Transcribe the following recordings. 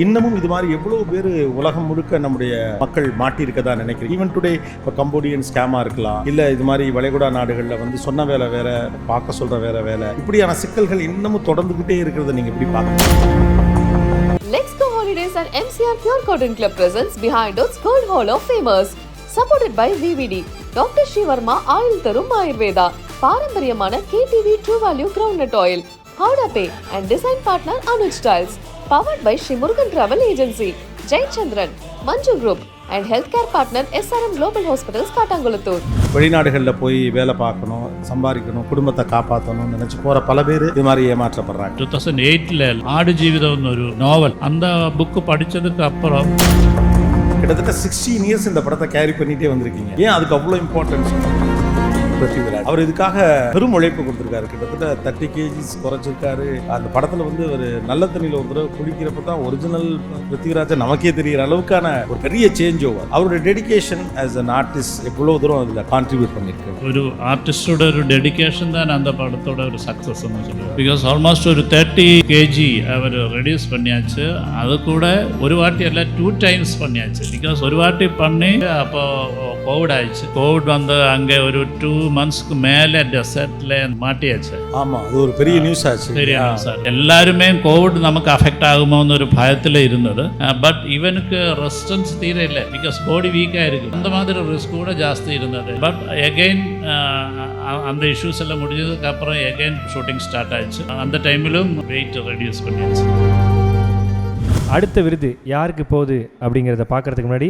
இன்னமும் இது மாதிரி எவ்வளவு பேர் உலகம் முழுக்க நம்முடைய மக்கள் மாட்டியிருக்கதா நினைக்கிறேன் ஈவன் டுடே இப்போ கம்போடியன் ஸ்கேமா இருக்கலாம். இல்ல இது மாதிரி வளைகுடா நாடுகள்ல வந்து சொன்ன வேலை வேற பார்க்க சொல்ற வேற வேலை. இப்படியான சிக்கல்கள் இன்னமும் தொடர்ந்துகிட்டே இருக்கிறத நீங்க எப்படி பார்க்கணும்? Let's go holidays at MCR Pure Cotton Club presents Behind Us Gold Hall of Famers. Supported by VVD, doctor Srivarma ஆயுள் தரும் ஆயுர்வேதா பாரம்பரியமான KTV true value groundnut oil ஹவுடா pay and design partner Anuj styles powered by Sri Murugan travel agency Jayachandran Manju group and health care partner SRM global hospitals Kattankulathur வெளிநாடுகளில் போய் வேலை பார்க்கணும் சம்பாதிக்கணும் குடும்பத்தை காப்பாற்றணும்னு நினைச்சு போற பல பேர் இது மாதிரி ஏமாற்றப்படுறாங்க. டூ தௌசண்ட் எயிட்டில் ஆடு ஜீவிதம்னு ஒரு நாவல் அந்த புக்கு படித்ததுக்கு அப்புறம் கிட்டத்தட்ட சிக்ஸ்டீன் இயர்ஸ் இந்த படத்தை கேரி பண்ணிட்டே வந்திருக்கீங்க. ஏன் அதுக்கு அவ்வளோ இம்பார்ட்டன்ஸ் பிருத்திவிராஜ் அவர் இதுக்காக பெரும் உழைப்பு கொடுத்துருக்காரு. கிட்டத்தட்ட தேர்ட்டி கேஜிஸ் குறைச்சிருக்காரு. அந்த படத்தில் வந்து ஒரு நல்ல தண்ணியில் ஒரு தடவை குடிக்கிறப்ப தான் ஒரிஜினல் பிருத்திவிராஜை நமக்கே தெரிகிற அளவுக்கான ஒரு பெரிய சேஞ்ச் ஓவர் அவருடைய டெடிக்கேஷன் ஆஸ் அன் ஆர்டிஸ்ட் எவ்வளோ தூரம் அதில் கான்ட்ரிபியூட் பண்ணியிருக்கு ஒரு ஆர்டிஸ்டோட ஒரு டெடிக்கேஷன் தான் அந்த படத்தோட ஒரு சக்ஸஸ் பிகாஸ் ஆல்மோஸ்ட் ஒரு தேர்ட்டி கேஜி அவர் ரெடியூஸ் பண்ணியாச்சு. அது கூட ஒரு வாட்டி அல்ல டூ டைம்ஸ் பண்ணியாச்சு. பிகாஸ் ஒரு வாட்டி பண்ணி அப்போ கோவிட் ஆயிடுச்சு கோவிட் வந்து அங்கே ஒரு டூ மந்த்ஸ்க்கு மேலே டெசர்ட்ல மாட்டியாச்சு ஆமா அது ஒரு பெரிய நியூஸ் ஆச்சு ശരിയാണ് സാർ എല്ലാവരുമേ കോവിഡ് നമുക്ക് അഫക്റ്റ് ആകുമോ എന്നൊരു ഭയത്തിൽ ഇരുന്നത് ബട്ട് ഇവനുക്ക് റെസിസ്റ്റൻസ് തീരെ ഇല്ല ബിക്കോസ് ബോഡി വീക്ക് ആയിരിക്കും அந்த மாதிரி ரிஸ்க் கூட ஜாஸ்தி இருந்தது பட் எகைன் அந்த இஷ்யூஸ் எல்லாம் முடிஞ்சதுக்கு அப்புறம் எகைன் ஷூட்டிங் ஸ்டார்ட் ஆயிடுச்சு அந்த டைமிலும் வெயிட் ரெடியூஸ் பண்ணியாச்சு அடுத்த விருது யாருக்கு போகுது அப்படிங்கிறத பார்க்கறதுக்கு முன்னாடி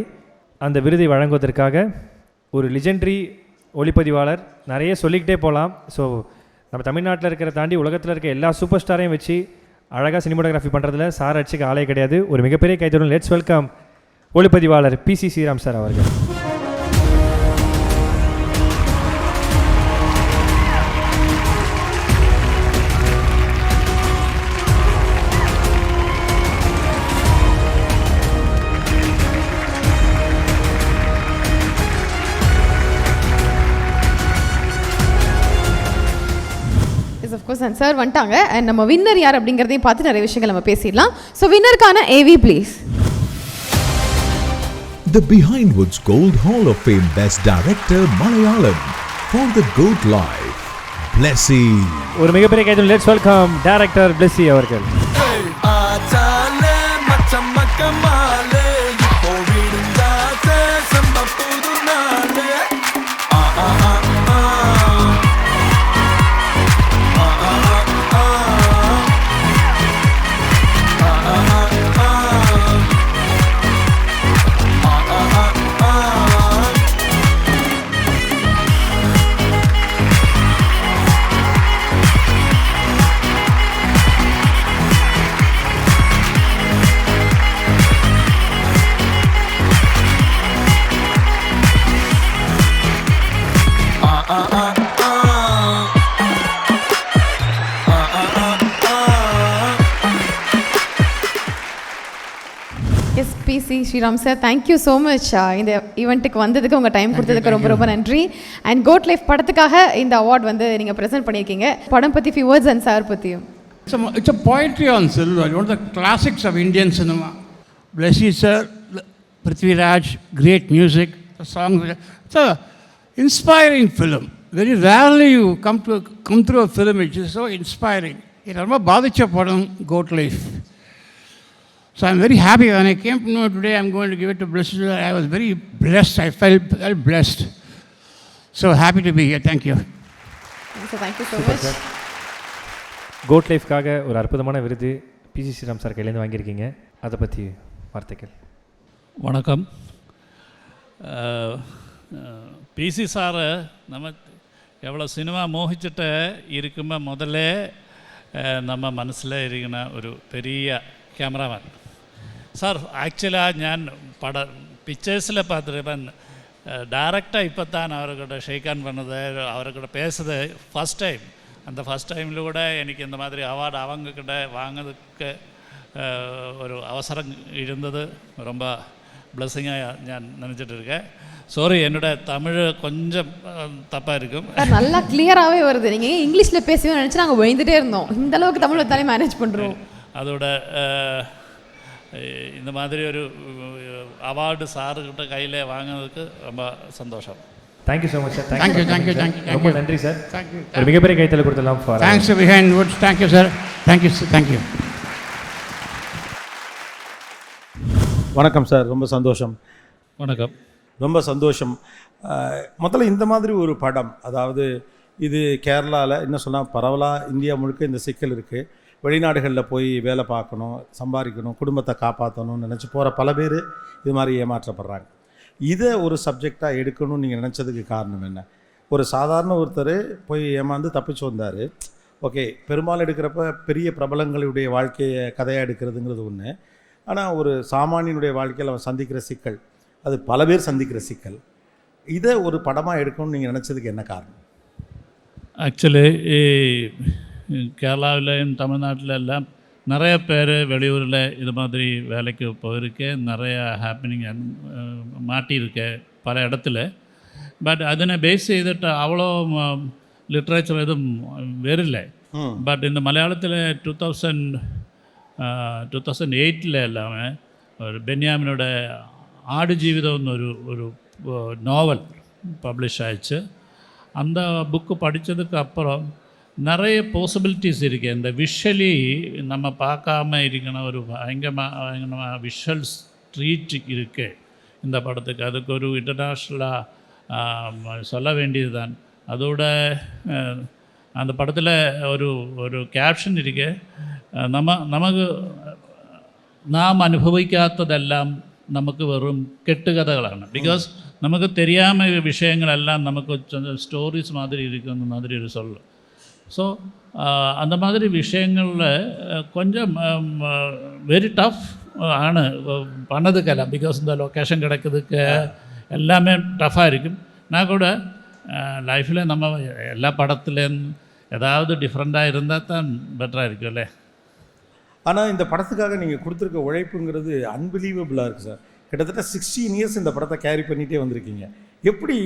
அந்த விருதை வழங்குவதற்காக ஒரு லிஜெண்ட்ரி ஒளிப்பதிவாளர் நிறைய சொல்லிக்கிட்டே போகலாம். ஸோ நம்ம தமிழ்நாட்டில் இருக்கிற தாண்டி உலகத்தில் இருக்க எல்லா சூப்பர் ஸ்டாரையும் வச்சு அழகாக சினிமாட்டோகிராஃபி பண்ணுறதுல சார் அடிச்சுக்க ஆளே கிடையாது. ஒரு மிகப்பெரிய கைத்தொடர் லெட்ஸ் வெல்கம் ஒளிப்பதிவாளர் பிசி ஸ்ரீராம் சார் அவர்கள். அண்ட் சார் வந்துட்டாங்க அண்ட் நம்ம வின்னர் யார் அப்படிங்கிறதையும் பார்த்து நிறைய விஷயங்கள் நம்ம பேசிடலாம் so வின்னருக்கான AV please The Behindwoods Gold Hall of Fame Best Director Malayalam for the Goat Life. Blessy. ஒரு மிகப்பெரிய கைத்தொடர் லெட்ஸ் வெல்கம் டேரக்டர் பிளஸ்ஸி அவர்கள் Sriram sir thank you so much இந்த ஈவெண்ட்டுக்கு வந்ததுக்கு உங்கள் டைம் கொடுத்ததுக்கு ரொம்ப ரொம்ப நன்றி. அண்ட் கோட் லைஃப் படத்துக்காக இந்த அவார்ட் வந்து நீங்கள் ப்ரெசென்ட் பண்ணியிருக்கீங்க. படம் பற்றி ஃபியூ அண்ட் சார் பற்றியும் it's a poetry on silver one the classics of Indian cinema Blessy sir Prithviraj great music song it's inspiring film very rarely you come to come through a film it's so inspiring இது ரொம்ப பாதித்த படம் Goat Life So I'm very happy when I came to know today I'm going to give it to Blessed. I was very blessed. I felt, felt blessed. So happy to be here. Thank you. So thank you so much. Goat லைஃப்காக ஒரு அற்புதமான விருது PC Sriram sir கையிலேருந்து வாங்கியிருக்கீங்க அதை பற்றி வார்த்தைகள் வணக்கம் PC சாரை நம்ம எவ்வளோ சினிமா மோகிச்சுட்டு இருக்குமோ முதல்ல நம்ம மனசில் இருக்கிற ஒரு பெரிய கேமராமேன் സാർ ആക്ച്വലി ആ ഞാൻ പട பிக்சர்ஸில் பார்த்துருப்பேன் டேரெக்டாக இப்போ தான் அவர்கிட்ட ஷேகான் பண்ணது அவர்கிட்ட பேசுது ஃபஸ்ட் டைம் அந்த ஃபஸ்ட் டைமில் கூட எனக்கு இந்த மாதிரி அவார்டு அவங்கக்கிட்ட வாங்கிறதுக்கு ஒரு அவசரம் இருந்தது ரொம்ப பிளஸ்ஸிங்காக ஞான் நினச்சிட்டு இருக்கேன் சாரி என்னோட தமிழ் கொஞ்சம் தப்பாக இருக்கும் நல்லா கிளியராகவே வருது நீங்கள் இங்கிலீஷில் பேசவே நினச்சி நாங்கள் விழுந்துட்டே இருந்தோம் இந்த தமிழ் வந்தாலே மேனேஜ் பண்ணுறோம் அதோட இந்த மாதிரி ஒரு அவார்டு சாருக்கிட்ட கையில் வாங்கினதுக்கு ரொம்ப சந்தோஷம் thank you so much sir Thank you, thank you, thank you, thank ரொம்ப you. நன்றி சார் Thank you. ஒரு மிகப்பெரிய கைத்தல கொடுத்துடலாம் for Thanks behind woods. Thank you, sir. Thank you. sir. Thank you. வணக்கம் சார் ரொம்ப சந்தோஷம் வணக்கம் ரொம்ப சந்தோஷம் முதல்ல இந்த மாதிரி ஒரு படம் அதாவது இது கேரளாவில் என்ன சொன்னால் பரவலாக இந்தியா முழுக்க இந்த சிக்கல் இருக்குது வெளிநாடுகளில் போய் வேலை பார்க்கணும் சம்பாதிக்கணும் குடும்பத்தை காப்பாற்றணும்னு நினச்சி போகிற பல பேர் இது மாதிரி ஏமாற்றப்படுறாங்க. இதை ஒரு சப்ஜெக்டாக எடுக்கணும்னு நீங்கள் நினச்சதுக்கு காரணம் என்ன? ஒரு சாதாரண ஒருத்தர் போய் ஏமாந்து தப்பிச்சு வந்தார். ஓகே பெரும்பாலும் எடுக்கிறப்ப பெரிய பிரபலங்களுடைய வாழ்க்கையை கதையாக எடுக்கிறதுங்கிறது ஒன்று ஆனால் ஒரு சாமானியனுடைய வாழ்க்கையில் அவன் சந்திக்கிற சிக்கல் அது பல பேர் சந்திக்கிற சிக்கல். இதை ஒரு படமாக எடுக்கணும்னு நீங்கள் நினச்சதுக்கு என்ன காரணம்? ஆக்சுவலி கேரளாவிலையும் தமிழ்நாட்டில் எல்லாம் நிறைய பேர் வெளியூரில் இது மாதிரி வேலைக்கு போயிருக்கேன் நிறையா ஹாப்பினிங் மாட்டியிருக்கேன் பல இடத்துல. பட் அதனை பேஸ் செய்துட்டு அவ்வளோ லிட்ரேச்சர் எதுவும் வெறில்லை. பட் இந்த மலையாளத்தில் டூ தௌசண்ட் டூ தௌசண்ட் எயிட்டில் எல்லாமே ஒரு பென்யாமினோட ஆடு ஜீவிதம்னு ஒரு ஒரு நாவல் பப்ளிஷ் ஆயிடுச்சு. அந்த புக்கு படித்ததுக்கு அப்புறம் நிறைய பாசிபிலிட்டிஸ் இருக்குது இந்த விஷுவலி நம்ம பார்க்காம இருக்கிற ஒரு பயங்கரமாக விஷுவல் ஸ்ட்ரீட் இருக்கு இந்த படத்துக்கு அதுக்கு ஒரு இன்டர்நேஷ்னலாக சொல்ல வேண்டியது தான் அதோட அஹ், அந்த படத்தில் ஒரு ஒரு கேப்ஷன் இருக்கு அஹ், நம்ம நமக்கு നാം അനുഭവിക്കാത്തതെല്ലാം നമുക്ക് വെറും കെട്ടുകഥകളാണ് ബിക്കോസ് നമുക്ക് தெரியாம விஷயங்களெல்லாம் நமக்கு ஸ்டோரிஸ் மாதிரி இருக்குன்னு மாதிரி ஒரு சொல்லு ஸோ uh, அந்த மாதிரி விஷயங்களில் கொஞ்சம் வெரி டஃப் ആണ്. பண்ணதுக்கெல்லாம். பிகாஸ் இந்த லொக்கேஷன் கிடைக்கிறதுக்கு எல்லாமே டஃப்பாக இருக்கும். நான் கூட லைஃப்பில் நம்ம எல்லா படத்துலேயும் ஏதாவது டிஃப்ரெண்ட்டாக இருந்தால் தான் பெட்டராக இருக்கும் இல்லை ஆனால் இந்த படத்துக்காக நீங்கள் கொடுத்துருக்க உழைப்புங்கிறது அன்பிலீவபிளாக இருக்குது சார் கிட்டத்தட்ட சிக்ஸ்டீன் இயர்ஸ் இந்த படத்தை கேரி பண்ணிகிட்டே வந்திருக்கீங்க. எப்படி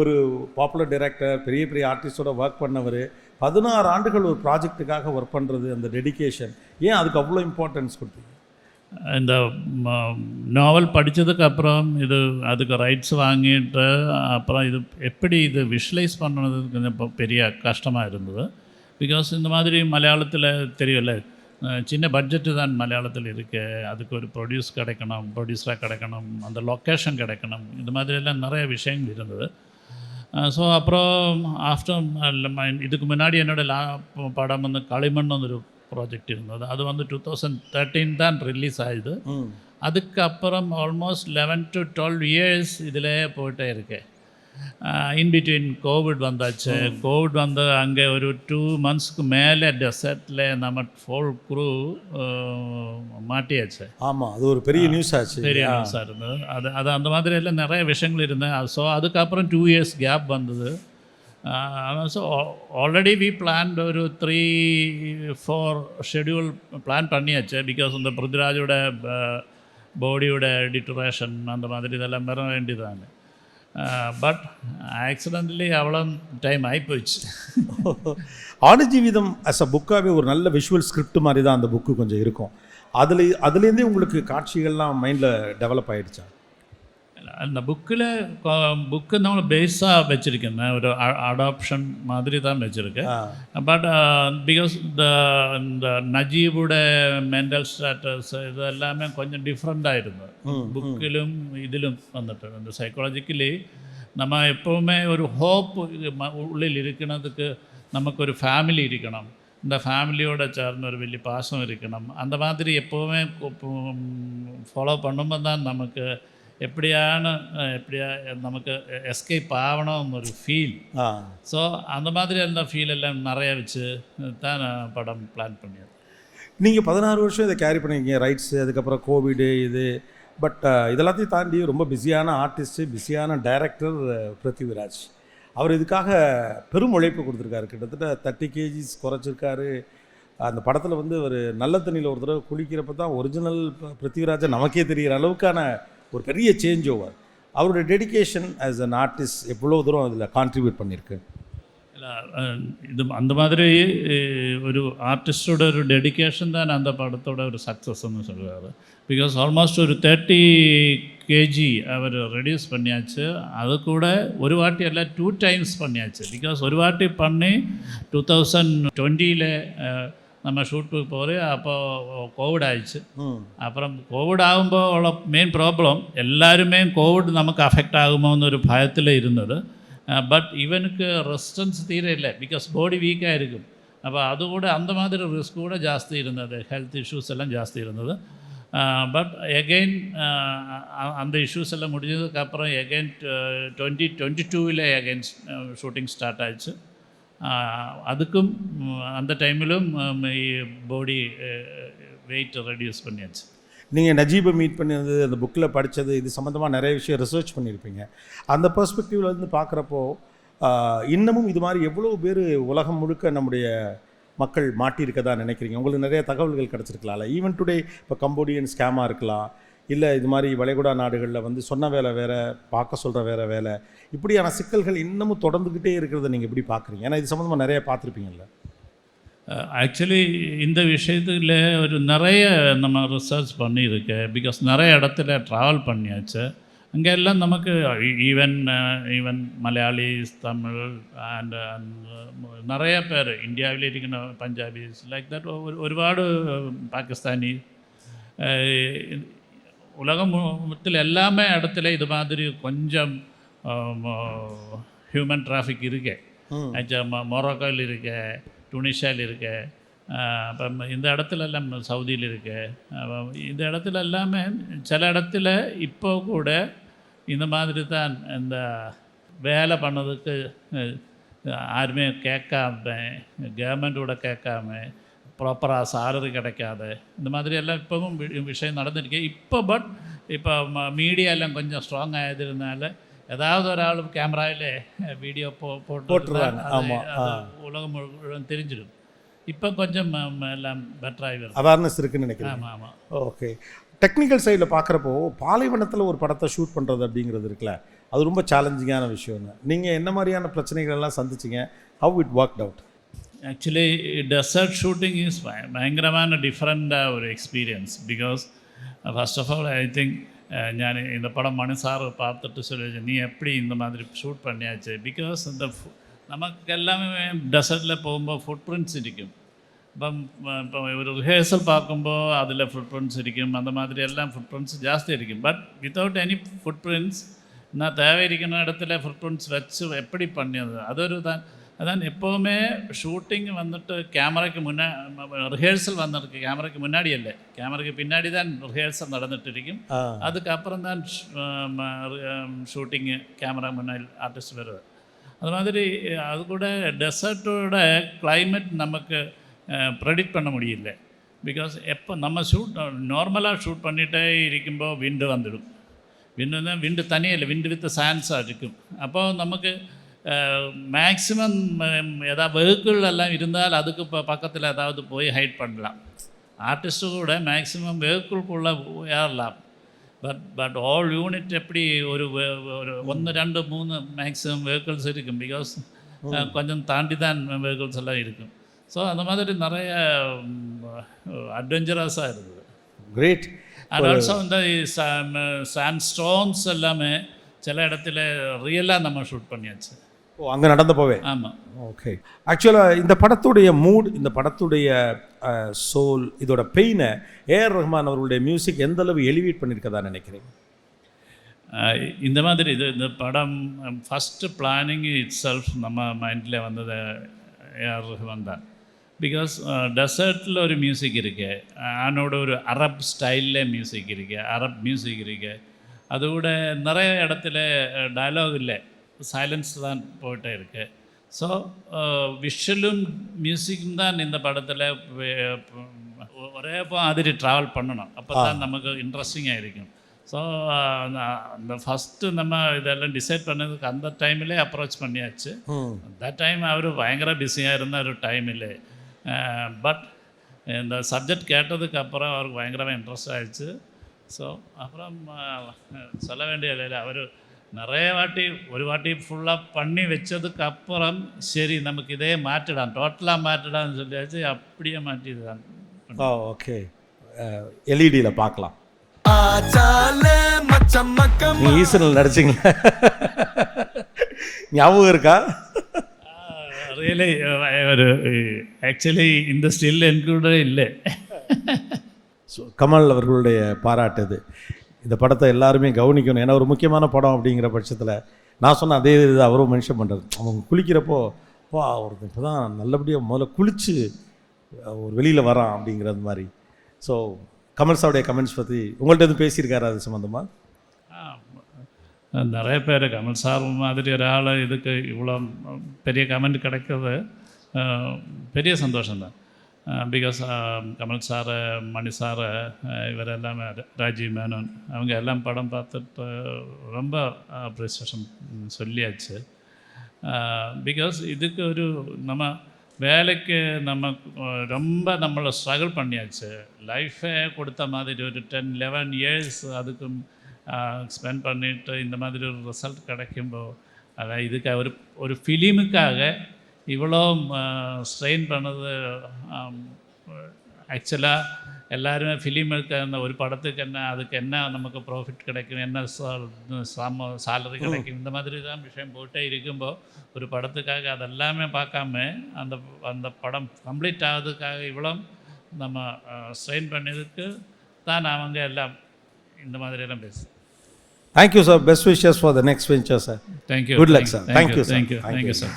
ஒரு பாப்புலர் டைரக்டர் பெரிய பெரிய ஆர்டிஸ்டோட ஒர்க் பண்ணவர் பதினாறு ஆண்டுகள் ஒரு ப்ராஜெக்ட்டுக்காக ஒர்க் பண்ணுறது அந்த டெடிகேஷன் ஏன் அதுக்கு அவ்வளோ இம்பார்ட்டன்ஸ் கொடுத்தீங்க? இந்த நாவல் படித்ததுக்கு அப்புறம் இது அதுக்கு ரைட்ஸ் வாங்கிட்டு அப்புறம் இது எப்படி இது விஷுவலைஸ் பண்ணுறது கொஞ்சம் பெரிய கஷ்டமாக இருந்தது. பிகாஸ் இந்த மாதிரி மலையாளத்தில் தெரியல சின்ன பட்ஜெட்டு தான் மலையாளத்தில் இருக்கு. அதுக்கு ஒரு ப்ரொடியூஸ் கிடைக்கணும் ப்ரொடியூசராக கிடைக்கணும் அந்த லொக்கேஷன் கிடைக்கணும். இந்த மாதிரியெல்லாம் நிறைய விஷயங்கள் இருந்தது. ஸோ அப்புறம் ஆஃப்டர் இதுக்கு முன்னாடி என்னோட லா படம் வந்து களிமண் ஒரு ப்ராஜெக்ட் இருந்தது. அது வந்து டூ தௌசண்ட் தேர்ட்டீன் தான் ரிலீஸ் ஆகுது அதுக்கப்புறம் almost eleven to twelve years இதிலே போயிட்டே இருக்கேன் இன் பிட்வீன் கோவிட் வந்தாச்சு கோவிட் வந்து அங்கே ஒரு டூ மந்த்ஸ்க்கு மேலே டெசர்ட்டில் நம்ம ஃபோல் குரூ மாட்டியாச்சு ஆமாம் அது ஒரு பெரிய நியூஸ் ஆச்சு பெரிய நியூஸாக இருந்தது அது அது அந்த மாதிரி எல்லாம் நிறைய விஷயங்கள் இருந்தேன் ஸோ அதுக்கப்புறம் டூ இயர்ஸ் கேப் வந்தது ஸோ ஆல்ரெடி வி பிளான் ஒரு த்ரீ ஃபோர் ஷெட்யூல் பிளான் பண்ணியாச்சு பிகாஸ் இந்த பிருத்விராஜோட பாடியோட டிட்டரேஷன் அந்த மாதிரி இதெல்லாம் வர வேண்டியதானே பட் ஆக்சிடென்ட்லி அவ்வளோ டைம் ஆகிப்போச்சு ஆடுஜீவிதம் அஸ் அ புக்காகவே ஒரு நல்ல விஷுவல் ஸ்கிரிப்ட் மாதிரி தான் அந்த புக்கு கொஞ்சம் இருக்கும். அதில் அதுலேருந்தே உங்களுக்கு காட்சிகள்லாம் மைண்டில் டெவலப் ஆகிடுச்சா അല്ല ബുക്കിൽ ബുക്ക് നമ്മൾ ബേസാ വെച്ചിരിക്കുന്നത് ഒരു അഡോപ്ഷൻ മാതിരി താൻ വെച്ചിരിക്കുക ബട്ട് ബിക്കോസ് നജീബുടെ മെന്റൽ സ്റ്റാറ്റസ് ഇതെല്ലാമേ കൊഞ്ചം ഡിഫറെന്റ് ആയിരുന്നു ബുക്കിലും ഇതിലും വന്നിട്ടുണ്ട് സൈക്കോളജിക്കലി നമ്മൾ എപ്പോഴുമേ ഒരു ഹോപ്പ് ഉള്ളിൽ ഇരിക്കുന്നതുക്ക് നമുക്കൊരു ഫാമിലി ഇരിക്കണം. എന്റെ ഫാമിലിയോടെ ചേർന്ന് ഒരു വലിയ പാസം ഇരിക്കണം அந்த மாதிரி எப்போவுமே ஃபாலோ பண்ணும்போது தான் நமக்கு எப்படியான எப்படியா நமக்கு எஸ்கேப் ஆகணும்னு ஒரு ஃபீல் ஸோ அந்த மாதிரி அந்த ஃபீல் எல்லாம் நிறைய வச்சு தான் நான் படம் பிளான் பண்ணியது நீங்கள் பதினாறு வருஷம் இதை கேரி பண்ணிருக்கீங்க ரைட்ஸு அதுக்கப்புறம் கோவிடு இது. பட் இதெல்லாத்தையும் தாண்டி ரொம்ப பிஸியான ஆர்டிஸ்ட்டு பிஸியான டைரக்டர் பிருத்திவிராஜ். அவர் இதுக்காக பெரும் உழைப்பு கொடுத்துருக்காரு. கிட்டத்தட்ட தேர்ட்டி கேஜிஸ் குறைச்சிருக்காரு. அந்த படத்தில் வந்து ஒரு நல்ல தண்ணியில் ஒரு தடவை குளிக்கிறப்ப தான் ஒரிஜினல் பிருத்திவிராஜை நமக்கே தெரிகிற அளவுக்கான ஒரு பெரிய சேஞ்ச் ஓவர் அவருடைய டெடிக்கேஷன் ஆஸ் அன் ஆர்டிஸ்ட் எவ்வளோ தூரம் அதில் கான்ட்ரிபியூட் பண்ணியிருக்கு இது அந்த மாதிரி அஹ், ஒரு ஆர்டிஸ்டோட ஒரு டெடிகேஷன் தான் அந்த படத்தோட ஒரு சக்ஸஸ்ன்னு சொல்லுவார் பிகாஸ் ஆல்மோஸ்ட் ஒரு தேர்ட்டி கேஜி அவர் ரெடியூஸ் பண்ணியாச்சு. அது கூட ஒரு வாட்டி அல்ல டூ டைம்ஸ் பண்ணியாச்சு. பிகாஸ் ஒரு வாட்டி பண்ணி டூ தௌசண்ட் டுவெண்ட்டியில் நம்ம ஷூட்டுக்கு போகிற அப்போ கோவிட் ஆயிடுச்சு அப்புறம் കോവിഡ് ആകുമ്പോൾ ഉള്ള മെയിൻ പ്രോബ്ലം എല്ലാവരുമേ കോവിഡ് നമുക്ക് അഫക്റ്റ് ആകുമോ എന്നൊരു ഭയത്തിൽ ഇരുന്നത് ബട്ട് ഇവനക്ക് റെസിസ്റ്റൻസ് തീരെ ഇല്ല ബിക്കോസ് ബോഡി വീക്കായിരിക്കും അപ്പോൾ അതുകൂടെ அந்த மாதிரி ரிஸ்க் கூட ஜாஸ்தி இருந்தது ஹெல்த் இஷ்யூஸ் எல்லாம் ஜாஸ்தி இருந்தது பட் எகெயின் அந்த இஷ்யூஸ் எல்லாம் முடிஞ்சதுக்கப்புறம் எகெயின் டுவெண்ட்டி டுவெண்ட்டி டூவில் எகெயின் ஷூட்டிங் ஸ்டார்ட் ஆயிடுச்சு ஆஹ் அதுக்கும் அந்த டைமிலும் பாடி வெயிட் ரெடியூஸ் பண்ணியாச்சு. நீங்கள் நஜீபை மீட் பண்ணது அந்த புக்கில் படித்தது இது சம்மந்தமாக நிறைய விஷயம் ரிசர்ச் பண்ணியிருப்பீங்க. அந்த பர்ஸ்பெக்டிவ்லேருந்து பார்க்குறப்போ இன்னமும் இது மாதிரி எவ்வளோ பேர் உலகம் முழுக்க நம்முடைய மக்கள் மாட்டியிருக்கதா நினைக்கிறீங்க? உங்களுக்கு நிறைய தகவல்கள் கிடச்சிருக்கலாம்ல. ஈவன் டுடே இப்போ கம்போடியன் ஸ்கேமாக இருக்கலாம். இல்லை இது மாதிரி வளைகுடா நாடுகளில் வந்து சொன்ன வேலை வேறு பார்க்க சொல்கிற வேறு வேலை. இப்படியான சிக்கல்கள் இன்னமும் தொடர்ந்துக்கிட்டே இருக்கிறத நீங்கள் எப்படி பார்க்குறீங்க? ஏன்னா இது சம்மந்தமாக நிறைய பார்த்துருப்பீங்கல்ல. ஆக்சுவலி இந்த விஷயத்தில் ஒரு நிறைய நம்ம ரிசர்ச் பண்ணியிருக்கேன் பிகாஸ் நிறைய இடத்துல ட்ராவல் பண்ணியாச்சு. அங்கே எல்லாம் நமக்கு even even Malayalis Tamil and நிறைய பேர் இந்தியாவில் இருக்கிற பஞ்சாபிஸ் லைக் தட் ஒரு ஒருபாடு பாகிஸ்தானி மொத்தத்தில் எல்லாமே இடத்துல இது மாதிரி கொஞ்சம் ஹியூமன் டிராஃபிக் இருக்கு. மொரோக்கோவில் இருக்கு டுனிஷியாவில் இருக்கு அப்புறம் இந்த இடத்துல எல்லாம் சவுதியில் இருக்கு. அப்புறம் இந்த இடத்துல எல்லாமே சில இடத்துல இப்போ கூட இந்த மாதிரி தான் இந்த வேலை பண்ணதுக்கு யாருமே கேட்காம கவர்மெண்ட்டோட கேட்காம ப்ராப்பராக சாலரி கிடைக்காத. இந்த மாதிரி எல்லாம் இப்போவும் விஷயம் நடந்திருக்கு இப்போ பட் இப்போ மீடியா எல்லாம் கொஞ்சம் ஸ்ட்ராங் ஆயதுனால ஏதாவது ஒரு ஆள் கேமராவில் வீடியோ போ போட்டு போட்டுருவாங்க. உலகம் முழுவதும் தெரிஞ்சிடும். இப்போ கொஞ்சம் எல்லாம் பெட்டராகி வருது. அவேர்னஸ் இருக்குன்னு நினைக்கிறேன் ஆமாம் ஆமாம் ஓகே டெக்னிக்கல் சைடில் பார்க்குறப்போ பாலைவனத்தில் ஒரு படத்தை ஷூட் பண்ணுறது அப்படிங்கிறது இருக்குல்ல. அது ரொம்ப சேலஞ்சிங்கான விஷயம்னு. நீங்கள் என்ன மாதிரியான பிரச்சனைகள் எல்லாம் சந்திச்சிங்க? How it work out actually desert shooting is ഭയങ്കരമായ ഡിഫറെൻ്റ് ഒരു experience because first of all I think ஞான் இந்த படம் மனு சார் பார்த்துட்டு சொல்லி நீ எப்படி இந்த மாதிரி ஷூட் பண்ணியாச்சு பிகாஸ் இந்த நமக்கு எல்லாமே டெசர்ட்டில் போகும்போது ஃபுட் பிரிண்ட்ஸ் இருக்கும் ഇപ്പം ഇപ്പം ഒരു റിഹേഴ്സൽ പാർക്കുമ്പോൾ അതിലെ ഫുഡ് പ്രിൻസ് ഇരിക്കും അത് മാതിരി എല്ലാം ഫുഡ് പ്രിൻസ് ജാസ്തി ഇരിക്കും but without any food Prince എന്നാൽ തേവയിരിക്കുന്ന ഇടത്തിലെ ഫുഡ് പ്രിൻസ് വെച്ച് എപ്പടി പണിയത് അതൊരു அதான் எப்போவுமே ஷூட்டிங் வந்துட்டு கேமராக்கு முன்னா ரிஹர்சல் வந்திருக்கு கேமராக்கு முன்னாடி இல்லை கேமராக்கு பின்னாடி தான் ரிஹர்சல் நடந்துட்டு இருக்கும் அதுக்கப்புறம் தான் ஷூட்டிங்கு கேமரா முன்னாடி ஆர்டிஸ்ட் வருவார் அது மாதிரி அது கூட டெசர்ட்டோட கிளைமேட் நமக்கு ப்ரெடிக்ட் பண்ண முடியல பிகாஸ் எப்போ நம்ம ஷூட் நார்மலாக ஷூட் பண்ணிகிட்டே இருக்கும்போது விண்டு வந்துடும் விண்டு தான் விண்டு தனியே இல்லை விண்டு வித் சான்ஸாக இருக்கும் அப்போது நமக்கு மேக்ஸிமம் ஏதாவது வெஹிக்கிள் எல்லாம் இருந்தால் அதுக்கு இப்போ பக்கத்தில் ஏதாவது போய் ஹைட் பண்ணலாம். ஆர்டிஸ்ட்டு கூட மேக்ஸிமம் வெஹிக்கிள்குள்ளே ஏறலாம். பட் பட் ஆல் யூனிட் எப்படி ஒரு ஒரு ஒன்று ரெண்டு மூணு மேக்ஸிமம் வெஹிக்கிள்ஸ் இருக்கும். பிகாஸ் கொஞ்சம் தாண்டி தான் வெஹிக்கிள்ஸ் எல்லாம் இருக்கும். ஸோ அந்த மாதிரி நிறைய அட்வென்ச்சரஸாக இருந்தது. கிரேட் அண்ட் ஆல்சோ இந்த சாண்ட் ஸ்டோன்ஸ் எல்லாமே சில இடத்துல ரியலாக நம்ம ஷூட் பண்ணியாச்சு. ஓ அங்கே நடந்தப்போவே ஆமாம் ஓகே ஆக்சுவலாக இந்த படத்துடைய மூட் இந்த படத்துடைய சோல் இதோட பெயினை ஏஆர் ரஹ்மான் அவர்களுடைய மியூசிக் எந்த அளவு எலிவேட் பண்ணியிருக்கதா நினைக்கிறீங்க? அஹ் இந்த மாதிரி இது இந்த படம் ஃபஸ்ட்டு பிளானிங் இட் செல்ஃப் நம்ம மைண்டில் வந்தது ஏஆர் ரஹ்மான் தான். பிகாஸ் டெசர்ட்டில் ஒரு மியூசிக் இருக்கு. அவனோட ஒரு அரப் ஸ்டைலில் மியூசிக் இருக்கு. அரப் மியூசிக் இருக்கு. அதோட நிறைய இடத்துல டயலாக் இல்லை. சைலன்ஸ் தான் போயிட்டே இருக்கு ஸோ விஷுவலும் மியூசிக்கும் தான் இந்த படத்தில் ஒரே மாதிரி ட்ராவல் பண்ணணும். அப்போ தான் நமக்கு இன்ட்ரெஸ்டிங்காக இருக்கும். ஸோ அந்த ஃபஸ்ட்டு நம்ம இதெல்லாம் டிசைட் பண்ணதுக்கு அந்த டைமிலே அப்ரோச் பண்ணியாச்சு. அந்த டைம் அவர் பயங்கர பிஸியாக இருந்த ஒரு டைமில் பட் இந்த சப்ஜெக்ட் கேட்டதுக்கு அப்புறம் அவருக்கு பயங்கரமாக இன்ட்ரெஸ்ட் ஆயிடுச்சு. ஸோ அப்புறம் சொல்ல வேண்டிய இல்லை அவர் நிறைய வாட்டி ஒரு வாட்டி ஃபுல்லாக பண்ணி வச்சதுக்கு அப்புறம் சரி நமக்கு இதே மாற்றிடான் டோட்டலாக மாற்றிடான்னு சொல்லியாச்சு அப்படியே மாற்றிடுதான் ஓ ஓகே எல்இடியில் பார்க்கலாம் ஆச்சாலே மச்சம் மக்கமா நீங்கள் ஈசனில் நடிச்சிங்களா ஞாபகம் இருக்கா റിയലി ഒരു ആക്ച്വലി இந்த ஸ்டில் என்கூட இல்லை ஸோ கமல் அவர்களுடைய பாராட்டு இது இந்த படத்தை எல்லாருமே கவனிக்கணும். ஏன்னா ஒரு முக்கியமான படம் அப்படிங்கிற பட்சத்தில் நான் சொன்ன அதே இது அவரும் மென்ஷன் பண்ணுறது அவங்க குளிக்கிறப்போ அப்போ அவருக்கு இப்போ தான் நல்லபடியாக முதல்ல குளித்து ஒரு வெளியில் வரான் அப்படிங்கிறது மாதிரி. ஸோ கமல்ஸாவுடைய கமெண்ட்ஸ் பற்றி உங்கள்கிட்ட எதுவும் பேசியிருக்காரு அது சம்மந்தமாக நிறைய பேர் கமல் சார் மாதிரி ஒരാൾ இதுக்கு இவ்வளோ பெரிய கமெண்ட் கிடைக்கிறது பெரிய சந்தோஷம்தான். Because Kamal sir Mani sir இவரெல்லாம் ராஜீவ் மேனன் அவங்க எல்லாம் படம் பார்த்துட்டு ரொம்ப அப்ரிசியேஷன் சொல்லியாச்சு பிகாஸ் இதுக்கு ஒரு நம்ம வேலைக்கு நம்ம ரொம்ப நம்மளை ஸ்ட்ரகிள் பண்ணியாச்சு லைஃபே கொடுத்த மாதிரி ஒரு டென் லெவன் இயர்ஸ் அதுக்கு ஸ்பெண்ட் பண்ணிட்டு இந்த மாதிரி ஒரு ரிசல்ட் கிடைக்கும்போ அதான் இதுக்கு ஒரு ஒரு ஃபிலிமுக்காக இவ்வளோ ஸ்ட்ரெயின் பண்ணது ஆக்சுவலாக எல்லாருமே ஃபிலிம் அந்த ஒரு படத்துக்கு என்ன அதுக்கு என்ன நமக்கு ப்ராஃபிட் கிடைக்கும் என்ன சாம சாலரி கிடைக்கும் இந்த மாதிரி தான் விஷயம் போட்டே இருக்கும்போது ஒரு படத்துக்காக அதெல்லாமே பார்க்காம அந்த அந்த படம் கம்ப்ளீட் ஆகிறதுக்காக இவ்வளோ நம்ம ஸ்ட்ரெயின் பண்ணதுக்கு தான் அவங்க எல்லாம் இந்த மாதிரியெல்லாம் பேசு thank you sir best wishes for the next venture sir thank you good luck sir thank you thank you thank you sir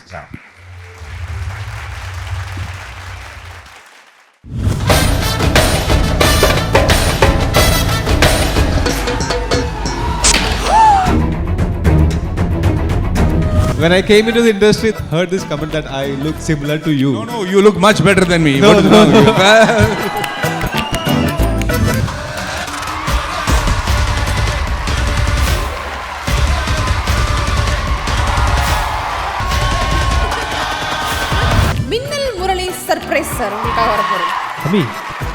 When I came into the industry, heard this comment that I look similar to you. No, no, you look much better than me. No, What is no, wrong with you? மின்னல் Murali surprise sir உங்களுக்காக வர போறோம் தம்பி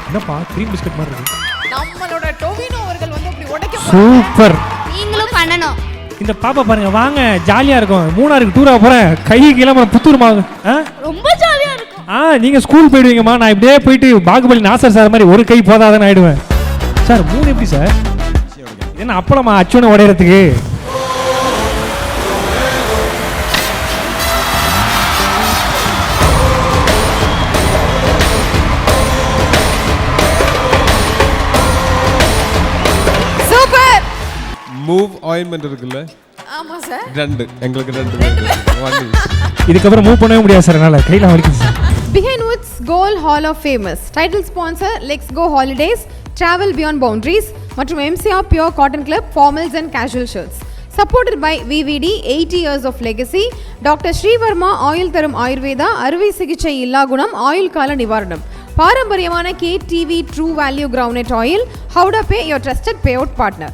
என்னப்பா cream biscuit மாதிரி இருக்கு நம்மளோட டொவினோ அவர்கள் வந்து அப்படி உடைக்க போறாங்க. சூப்பர் நீங்களும் பண்ணணும் இந்த பாப்பா பாருங்க வாங்க ஜாலியா இருக்கும். மூணாருக்கு டூரா போறேன். கை கிளம்ப புத்தூர் மாவு. ரொம்ப ஜாலியா இருக்கும். ஆ நீங்க ஸ்கூல் போயிடுவீங்கம்மா. நான் இப்படியே போயிட்டு பாகுபலி நாசர் சார் மாதிரி ஒரு கை போதாதான் ஆயிடுவேன். சார் மூணு எப்படி சார்? என்ன அப்பளமா அச்சுவனை உடையறதுக்கு? மூவ் ஆயின்மெண்ட் இருக்குல்ல? ஆமா சார். ரெண்டு. எங்களுக்கு ரெண்டு. ஒன் இதுக்கப்புறம் மூவ் பண்ணவே முடியாது சார். என்னால கையில வலிக்குது sir. Behind Woods Gold Hall of Famous title sponsor Lex go holidays travel beyond boundaries மற்றும் MCR pure cotton club formals and casual shirts supported by VVD eighty years of legacy doctor Srivarma oil தரும் ஆயுர்வேதா அறுவை சிகிச்சை இல்லா குணம் ஆயுள் கால நிவாரணம் பாரம்பரியமான K TV true value groundnut oil ஹவுடா pay your trusted payout partner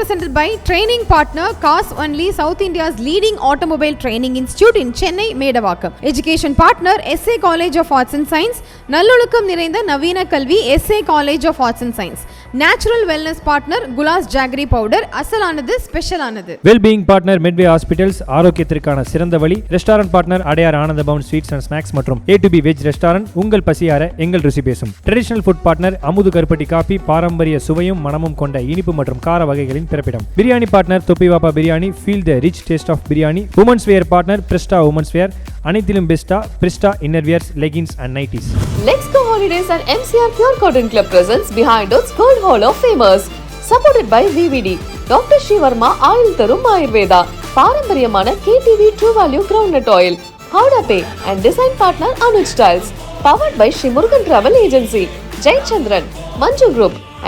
Co-presented by training partner Cars Only South India's leading automobile training institute in Chennai, Medavakkam. Education partner SA College of Arts and Science, நல்லொழுக்கம் நிறைந்த நவீன கல்வி SA College of Arts and Science. Natural wellness partner Gulas jaggery powder அசலானது ஸ்பெஷலானது wellbeing partner Medway hospitals ஆரோக்கியத்திற்கான சிறந்த வழி restaurant partner Adyar Ananda Pawan sweets and snacks மற்றும் A to B veg restaurant உங்கள் பசியார எங்கள் ருசி பேசும் ட்ரெடிஷனல் ஃபுட் பார்ட்னர் அமுது கருப்பட்டி காபி பாரம்பரிய சுவையும் மனமும் கொண்ட இனிப்பு மற்றும் கார வகைகளின் பிறப்பிடம் biryani partner Thoppivappa biryani feel the rich taste of biryani womens wear partner பிரிஸ்டா womens wear அனைத்திலும் பெஸ்டா பிரிஸ்டா inner wears leggings and nighties Let's Go Holidays and MCR Pure Cotton Club presents Behind Us Gold Hall of Famous. Supported by VVD, Dr. Shivarma ஆயுள் தரும் ஆயுர்வேதா பாரம்பரியமான KTV True Value Groundnut Oil, Howda Pay and Design Partner Anuj Styles. Powered by Shri Murugan Travel Agency, Jai Chandran, Manju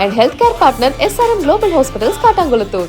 and health care partner SRM global hospitals కాటాంగులతో